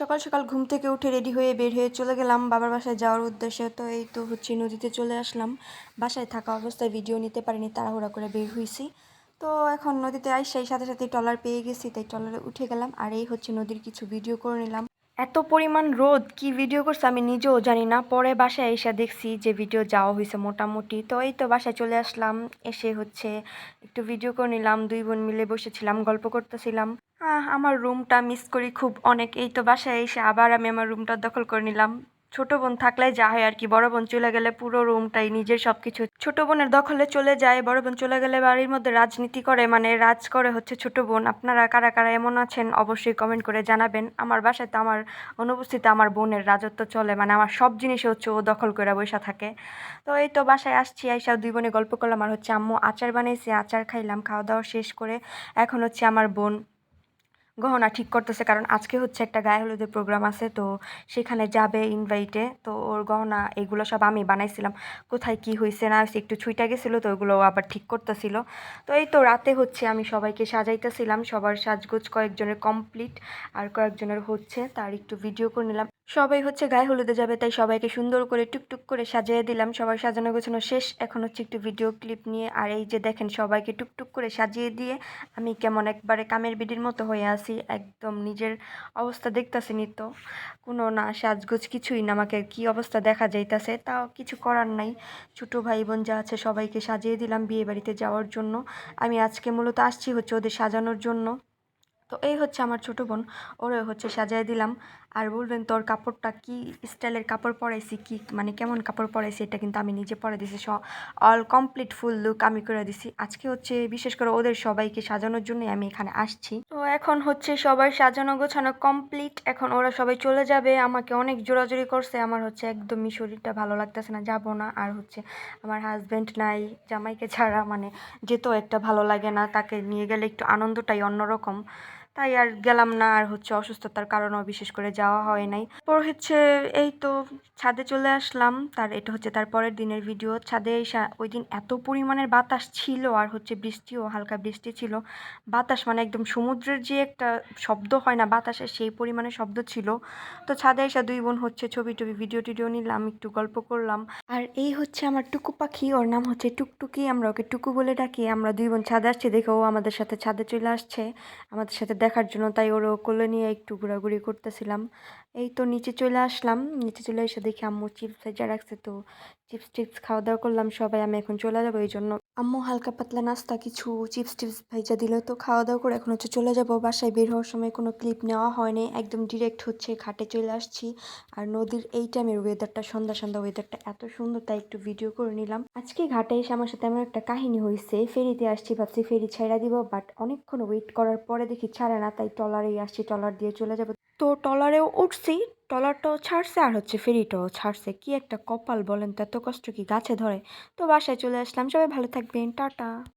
সকাল সকাল ঘুম থেকে উঠে রেডি হয়ে বের হয়ে চলে গেলাম বাবার বাসায় যাওয়ার উদ্দেশ্যে। তো এই তো হচ্ছে নদীতে চলে আসলাম। বাসায় থাকা অবস্থায় ভিডিও নিতে পারিনি, তাড়াহুড়া করে বের হয়েছি। তো এখন নদীতে আইসাই সাথে সাথে ট্রলার পেয়ে গেছি, তাই ট্রলারে উঠে গেলাম আর এই হচ্ছে নদীর কিছু ভিডিও করে নিলাম। এত পরিমাণ রোদ, কি ভিডিও করছে আমি নিজেও জানি না। পরে বাসায় এসে দেখছি যে ভিডিও যাওয়া হয়েছে মোটামুটি। তো এই তো বাসায় চলে আসলাম, এসে হচ্ছে একটু ভিডিও করে নিলাম। দুই বোন মিলে বসেছিলাম, গল্প করতেছিলাম। আমার রুমটা মিস করি খুব অনেক। এই তো বাসায় এসে আবার আমি আমার রুমটা দখল করে নিলাম। ছোট বোন থাকলে যা হয় আর কি, বড় বোন চলে গেলে পুরো রুমটাই নিজের সবকিছু। ছোট বোনের দখলে চলে যায়, বড় বোন চলে গেলে বাড়ির মধ্যে রাজনীতি করে মানে রাজ করে হচ্ছে ছোট বোন। আপনারা কারা কারা এমন আছেন অবশ্যই কমেন্ট করে জানাবেন। আমার বাসায় তো আমার অনুপস্থিতিতে আমার বোনের রাজত্ব চলে মানে আমার সব জিনিসে হচ্ছে ও দখল করে বসে থাকে। তো এই তো বাসায় আসছি, আইসা দুই বোনে গল্প করলাম। আর হচ্ছে আম্মু আচার বানিয়েছে আচার খাইলাম, খাওয়া দাওয়া শেষ করে এখন হচ্ছে আমার বোন গহনা ঠিক করতেছে। কারণ আজকে হচ্ছে একটা গায়ে হলুদের প্রোগ্রাম আছে, তো সেখানে যাবে ইনভাইটে তো ওর গহনা এগুলো সব আমি বানাইছিলাম। কোথায় কি হয়েছে না হয়েছে একটু ছুইটা গেছিল, তো ওগুলো আবার ঠিক করতেছিল। তো এই তো রাতে হচ্ছে আমি সবাইকে সাজাইতেছিলাম। সবার সাজগোজ কয়েকজনের কমপ্লিট আর কয়েকজনের হচ্ছে, তার একটু ভিডিও করে নিলাম। সবাই হচ্ছে গায়ে হলুদে যাবে, তাই সবাইকে সুন্দর করে টুকটুক করে সাজিয়ে দিলাম। সবাই সাজানো গোছানো শেষ। এখন হচ্ছে একটু ভিডিও ক্লিপ নিয়ে। আর এই যে দেখেন, সবাইকে টুকটুক করে সাজিয়ে দিয়ে আমি কেমন একবারে কামের বিডির মতো হয়ে আছি। একদম নিজের অবস্থা দেখতেছি নি তো। কোনো না সাজগোজ কিছুই না। আমাকে কি অবস্থা দেখা যাইতাছে? তাও কিছু করার নাই। ছোটো ভাই বোন যা আছে সবাইকে সাজিয়ে দিলাম বিয়ে বাড়িতে যাওয়ার জন্য। আমি আজকে মূলত আসছি হচ্ছে ওদের সাজানোর জন্য। তো এই হচ্ছে আমার ছোটো বোন। ওরে হচ্ছে সাজায় দিলাম। আর বলবেন, তোর কাপড়টা কি স্টাইলের কাপড় পরাইছি? কি মানে কেমন কাপড় পরাইছি? এটা কিন্তু আমি নিজে পরে দিছি। So all complete full look আমি করে দিছি। আজকে হচ্ছে বিশেষ করে ওদের সবাইকে সাজানোর জন্যই আমি এখানে আসছি। তো এখন হচ্ছে সবাই সাজানো গোছানো কমপ্লিট এখন ওরা সবাই চলে যাবে। আমাকে অনেক জোরাজোরি করছে। আমার হচ্ছে একদমই শরীরটা ভালো লাগতেছে না। যাব না। আর হচ্ছে আমার হাজব্যান্ড নাই। জামাইকে ছাড়া মানে যেতেও একটা ভালো লাগে না। তাকে নিয়ে গেলে একটু আনন্দটাই অন্যরকম। তাই আর গেলাম না, আর হচ্ছে অসুস্থতার কারণেও বিশেষ করে যাওয়া হয় নাই। পর হচ্ছে এই তো ছাদে চলে আসলাম, তার এটা হচ্ছে তার পরের দিনের ভিডিও ছাদে ওই দিন এত পরিমাণের বাতাস ছিল, আর হচ্ছে বৃষ্টিও, হালকা বৃষ্টি ছিল। বাতাস মানে একদম সমুদ্রের যে একটা শব্দ হয় না, বাতাসের সেই পরিমাণে শব্দ ছিল। তো ছাদে এসে দুই বোন হচ্ছে ছবি টবি ভিডিও টিডিও নিলাম, একটু গল্প করলাম। আর এই হচ্ছে আমার টুকু পাখি, ওর নাম হচ্ছে টুকটুকি, আমরা ওকে টুকু বলে ডাকি। আমরা দুই বোন ছাদে আসছি, দেখে ও আমাদের সাথে ছাদে চলে আসছে। আমাদের সাথে দেখার জন্য, তাই ওর কোলে নিয়ে একটু ঘোরাঘুরি করতেছিলাম। এই তো নিচে চলে আসলাম। নিচে চলে এসে দেখি আম্মু চিপস ভেজা রাখছে তো, চিপস, টিপস খাওয়া দাওয়া করলাম, সবাই, আমি এখন চলে যাব, এই জন্য আম্মু হালকা পাতলা নাস্তা, কিছু চিপস টিপস ভেজা দিল তো খাওয়া দাওয়া করে এখন হচ্ছে চলে যাব। বাসায় বের হওয়ার সময় কোনো ক্লিপ নেওয়া হয়নি একদম ডিরেক্ট হচ্ছে ঘাটে চলে আসছি। আর নদীর এই টাইমের ওয়েদারটা সন্ধ্যা সন্ধ্যা ওয়েদারটা এত সুন্দর, তাই একটু ভিডিও করে নিলাম। আজকে ঘাটে এসে আমার সাথে এমন একটা কাহিনী হয়েছে ফেরিতে আসছি, ভাবছি ফেরি ছেড়া দিব বাট অনেকক্ষণ ওয়েট করার পরে দেখি ছাড়ে না, তাই ট্রলারেই আসছি, ট্রলার দিয়ে চলে যাব। তো ট্রলারেও উঠছি ট্রলারটাও ছাড়ছে আর হচ্ছে ফেরিটাও ছাড়ছে। কি একটা কপাল বলেন তো, এত কষ্ট কি গাছে ধরে? তো বাসায় চলে আসলাম। সবাই ভালো থাকবেন। টাটা।